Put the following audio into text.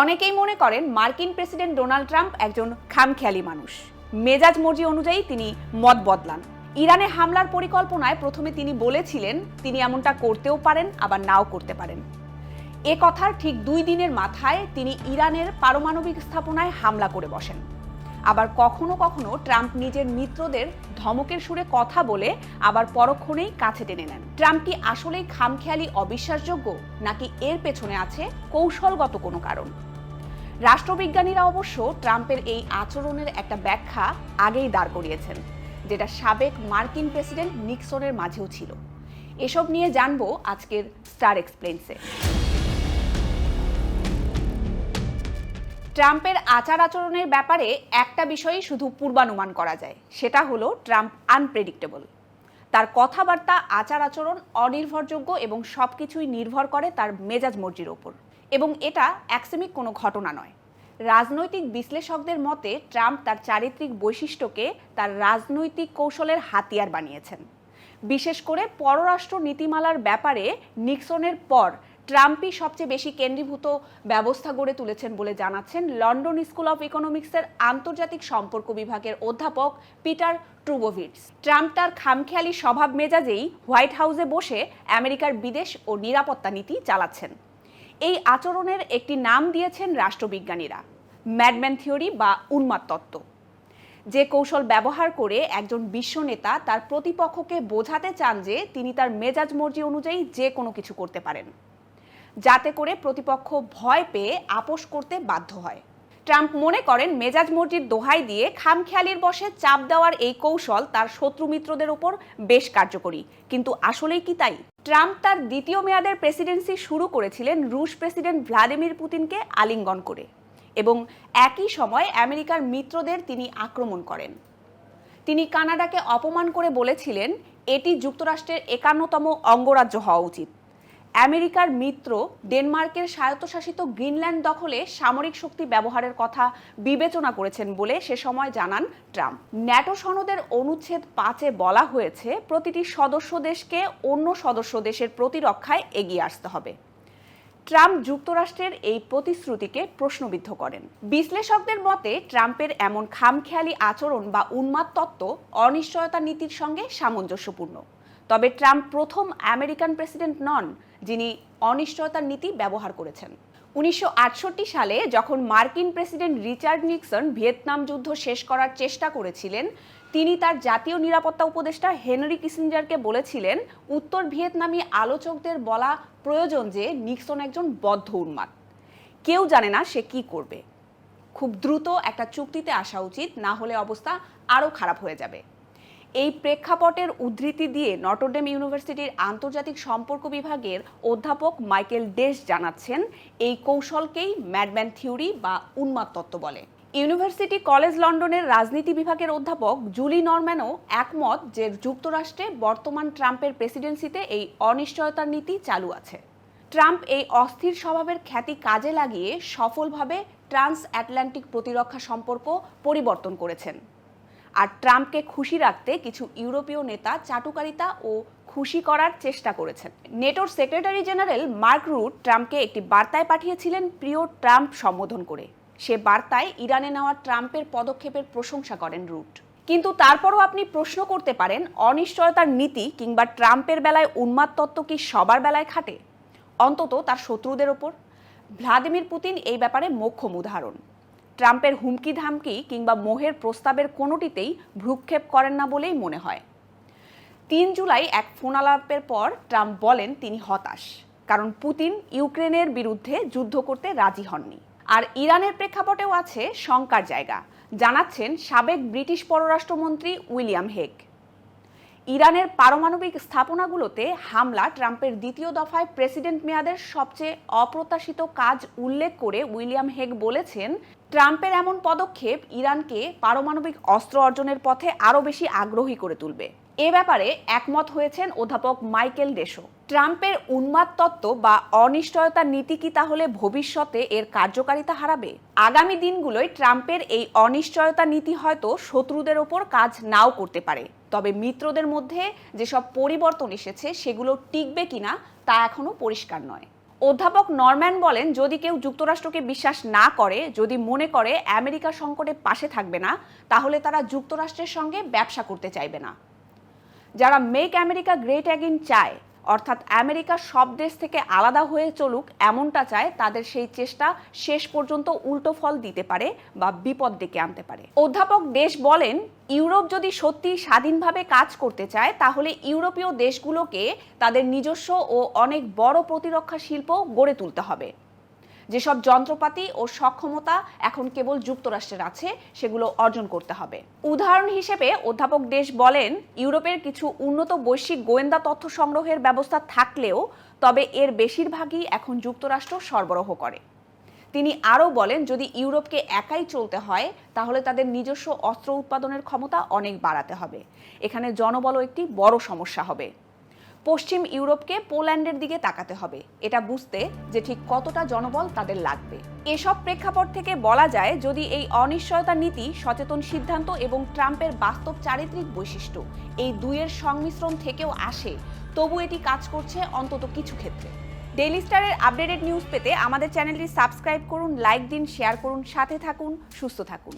অনেকেই মনে করেন মার্কিন প্রেসিডেন্ট ডোনাল্ড ট্রাম্প একজন খামখেয়ালি মানুষ। মেজাজ মর্জি অনুযায়ী তিনি মত বদলান। ইরানে হামলার পরিকল্পনায় প্রথমে তিনি বলেছিলেন, তিনি এমনটা করতেও পারেন, আবার নাও করতে পারেন। এ কথার ঠিক দুই দিনের মাথায় তিনি ইরানের পারমাণবিক স্থাপনায় হামলা করে বসেন। আবার কখনো কখনো ট্রাম্প নিজের মিত্রদের ধমকের সুরে কথা বলে আবার পরক্ষণেই কাছে টেনে নেন। ট্রাম্প কি আসলেই খামখেয়ালি অবিশ্বাসযোগ্য, নাকি এর পেছনে আছে কৌশলগত কোনো কারণ? রাষ্ট্রবিজ্ঞানীরা অবশ্য ট্রাম্পের এই আচরণের একটা ব্যাখ্যা আগেই দাঁড় করিয়েছেন, যেটা সাবেক মার্কিন প্রেসিডেন্ট নিক্সনের মাঝেও ছিল। এসব নিয়ে জানব আজকের স্টার এক্সপ্লেন্সে ট্রাম্পের আচার আচরণের ব্যাপারে একটা বিষয়ই শুধু পূর্বানুমান করা যায়। সেটা হলো ট্রাম্প আনপ্রেডিক্টেবল তার কথাবার্তা, আচার আচরণ অনির্ভরযোগ্য এবং সব কিছুই নির্ভর করে তার মেজাজ মর্জির ওপর। এবং এটা একসেমিক কোনো ঘটনা নয়। রাজনৈতিক বিশ্লেষকদের মতে, ট্রাম্প তার চারিত্রিক বৈশিষ্ট্যকে তার রাজনৈতিক কৌশলের হাতিয়ার বানিয়েছেন। বিশেষ করে পররাষ্ট্র নীতিমালার ব্যাপারে নিক্সনের পর ট্রাম্পই সবচেয়ে বেশি কেন্দ্রীভূত ব্যবস্থা গড়ে তুলেছেন বলে জানাচ্ছেন লন্ডন স্কুল অফ ইকোনমিক্সের আন্তর্জাতিক সম্পর্ক বিভাগের অধ্যাপক পিটার ট্রুবোভিটস। ট্রাম্প তার খামখেয়ালি স্বভাব মেজাজেই হোয়াইট হাউসে বসে আমেরিকার বিদেশ ও নিরাপত্তা নীতি চালাচ্ছেন। এই আচরণের একটি নাম দিয়েছেন রাষ্ট্রবিজ্ঞানীরা। ম্যাডম্যান থিওরি বা উন্মাদ তত্ত্ব। যে কৌশল ব্যবহার করে একজন বিশ্ব নেতা তার প্রতিপক্ষকে বোঝাতে চান যে তিনি তার মেজাজ মর্জি অনুযায়ী যে কোনো কিছু করতে পারেন। যাতে করে প্রতিপক্ষ ভয় পেয়ে আপোষ করতে বাধ্য হয়। ট্রাম্প মনে করেন, মেজাজ মর্জির দোহাই দিয়ে খামখেয়ালির বসে চাপ দেওয়ার এই কৌশল তার শত্রু মিত্রদের ওপর বেশ কার্যকরী। কিন্তু আসলেই কি তাই? ট্রাম্প তার দ্বিতীয় মেয়াদের প্রেসিডেন্সি শুরু করেছিলেন রুশ প্রেসিডেন্ট ভ্লাদিমির পুতিনকে আলিঙ্গন করে এবং একই সময় আমেরিকার মিত্রদের তিনি আক্রমণ করেন। তিনি কানাডাকে অপমান করে বলেছিলেন, এটি যুক্তরাষ্ট্রের একান্নতম অঙ্গরাজ্য হওয়া উচিত। আমেরিকার মিত্র ডেনমার্কের স্বায়ত্তশাসিত গ্রিনল্যান্ড দখলে সামরিক শক্তি ব্যবহারের কথা বিবেচনা করেছেন বলে সে সময় জানান ট্রাম্প। ন্যাটো সনদের অনুচ্ছেদ পাঁচে বলা হয়েছে, প্রতিটি সদস্য দেশকে অন্য সদস্য দেশের প্রতিরক্ষায় এগিয়ে আসতে হবে। ট্রাম্প যুক্তরাষ্ট্রের এই প্রতিশ্রুতিকে প্রশ্নবিদ্ধ করেন। বিশ্লেষকদের মতে, ট্রাম্পের এমন খামখেয়ালি আচরণ বা উন্মাদ তত্ত্ব অনিশ্চয়তা নীতির সঙ্গে সামঞ্জস্যপূর্ণ। তবে ট্রাম্প প্রথম আমেরিকান প্রেসিডেন্ট নন, যিনি অনিশ্চয়তার নীতি ব্যবহার করেছেন। উনিশশো আটষট্টি সালে যখন মার্কিন প্রেসিডেন্ট রিচার্ড নিক্সন ভিয়েতনাম যুদ্ধ শেষ করার চেষ্টা করেছিলেন, তিনি তার জাতীয় নিরাপত্তা উপদেষ্টা হেনরি কিসিঞ্জারকে বলেছিলেন, উত্তর ভিয়েতনামি আলোচকদের বলা প্রয়োজন যে নিক্সন একজন বদ্ধ উন্মাদ। কেউ জানে না সে কি করবে। খুব দ্রুত একটা চুক্তিতে আসা উচিত, না হলে অবস্থা আরও খারাপ হয়ে যাবে। এই প্রেক্ষাপটের উদ্ধৃতি দিয়ে নটরডেম ইউনিভার্সিটির আন্তর্জাতিক সম্পর্ক বিভাগের অধ্যাপক মাইকেল ডেস জানাচ্ছেন, এই কৌশলকেই ম্যাডম্যান থিওরি বা উন্মাদ তত্ত্ব বলে। ইউনিভার্সিটি কলেজ লন্ডনের রাজনীতি বিভাগের অধ্যাপক জুলি নরম্যানও একমত যে যুক্তরাষ্ট্রে বর্তমান ট্রাম্পের প্রেসিডেন্সিতে এই অনিশ্চয়তার নীতি চালু আছে। ট্রাম্প এই অস্থির স্বভাবের খ্যাতি কাজে লাগিয়ে সফলভাবে ট্রান্স আটলান্টিক প্রতিরক্ষা সম্পর্ক পরিবর্তন করেছেন। আর ট্রাম্পকে খুশি রাখতে কিছু ইউরোপীয় নেতা চাটুকারিতা ও খুশি করার চেষ্টা করেছেন। নেটোর সেক্রেটারি জেনারেল মার্ক রুট ট্রাম্পকে একটি বার্তায় পাঠিয়েছিলেন প্রিয় ট্রাম্প সম্বোধন করে। সে বার্তায় ইরানে নেওয়া ট্রাম্পের পদক্ষেপের প্রশংসা করেন রুট। কিন্তু তারপরও আপনি প্রশ্ন করতে পারেন, অনিশ্চয়তার নীতি কিংবা ট্রাম্পের বেলায় উন্মাদ তত্ত্ব কি সবার বেলায় খাটে? অন্তত তার শত্রুদের ওপর। ভ্লাদিমির পুতিন এই ব্যাপারে মোক্ষম উদাহরণ। ট্রাম্পের হুমকি ধামকি কিংবা মোহের প্রস্তাবের কোনোটিতেই ভ্রুক্ষেপ করেন না বলেই মনে হয়। তিন জুলাই এক ফোন আলাপের পর ট্রাম্প বলেন তিনি হতাশ, কারণ পুতিন ইউক্রেনের বিরুদ্ধে যুদ্ধ করতে রাজি হননি। আর ইরানের প্রেক্ষাপটেও আছে শঙ্কার জায়গা, জানাচ্ছেন সাবেক ব্রিটিশ পররাষ্ট্রমন্ত্রী উইলিয়াম হেগ। ইরানের পারমাণবিক স্থাপনাগুলোতে হামলা ট্রাম্পের দ্বিতীয় দফায় প্রেসিডেন্ট মেয়াদের সবচেয়ে অপ্রত্যাশিত কাজ উল্লেখ করে উইলিয়াম হেগ বলেছেন, ট্রাম্পের এমন পদক্ষেপ ইরানকে পারমাণবিক অস্ত্র অর্জনের পথে আরও বেশি আগ্রহী করে তুলবে। এ ব্যাপারে একমত হয়েছেন অধ্যাপক মাইকেল ডেসো। ট্রাম্পের উন্মাদ তত্ত্ব বা অনিশ্চয়তার নীতি কি তাহলে ভবিষ্যতে এর কার্যকারিতা হারাবে? আগামী দিনগুলোয় ট্রাম্পের এই অনিশ্চয়তা নীতি হয়তো শত্রুদের ওপর কাজ নাও করতে পারে। তবে মিত্রদের মধ্যে যেসব পরিবর্তন এসেছে, সেগুলো টিকবে কিনা তা এখনও পরিষ্কার নয়। অধ্যাপক নরম্যান বলেন, যদি কেউ যুক্তরাষ্ট্রকে বিশ্বাস না করে, যদি মনে করে আমেরিকা সংকটে পাশে থাকবে না, তাহলে তারা যুক্তরাষ্ট্রের সঙ্গে ব্যবসা করতে চাইবে না। যারা মেক আমেরিকা গ্রেট অ্যাগিন চায় অর্থাৎ আমেরিকা সব দেশ থেকে আলাদা হয়ে চলুক, এমনটা চায়, তাদের সেই চেষ্টা শেষ পর্যন্ত উল্টো ফল দিতে পারে বা বিপদ ডেকে আনতে পারে। অধ্যাপক দেশ বলেন, ইউরোপ যদি সত্যি স্বাধীনভাবে কাজ করতে চায়, তাহলে ইউরোপীয় দেশগুলোকে তাদের নিজস্ব ও অনেক বড় প্রতিরক্ষা শিল্প গড়ে তুলতে হবে। যেসব যন্ত্রপাতি ও সক্ষমতা এখন কেবল যুক্তরাষ্ট্রের আছে, সেগুলো অর্জন করতে হবে। উদাহরণ হিসেবে অধ্যাপক দেশ বলেন, ইউরোপের কিছু উন্নত বৈশ্বিক গোয়েন্দা তথ্য সংগ্রহের ব্যবস্থা থাকলেও তবে এর বেশিরভাগই এখন যুক্তরাষ্ট্র সরবরাহ করে। তিনি আরও বলেন, যদি ইউরোপকে একাই চলতে হয়, তাহলে তাদের নিজস্ব অস্ত্র উৎপাদনের ক্ষমতা অনেক বাড়াতে হবে। এখানে জনবল একটি বড় সমস্যা হবে। পশ্চিম ইউরোপকে পোল্যান্ডের দিকে তাকাতে হবে। এটা বুঝতে যে ঠিক কতটা জনবল তাদের লাগবে। এসব প্রেক্ষাপট থেকে বলা যায়, যদি এই অনিশ্চয়তা নীতি সচেতন সিদ্ধান্ত এবং ট্রাম্পের বাস্তব চারিত্রিক বৈশিষ্ট্য এই দুইয়ের সংমিশ্রণ থেকেও আসে, তবু এটি কাজ করছে অন্তত কিছু ক্ষেত্রে। ডেইলি স্টারের আপডেটেড নিউজ পেতে আমাদের চ্যানেলটি সাবস্ক্রাইব করুন, লাইক দিন, শেয়ার করুন, সাথে থাকুন, সুস্থ থাকুন।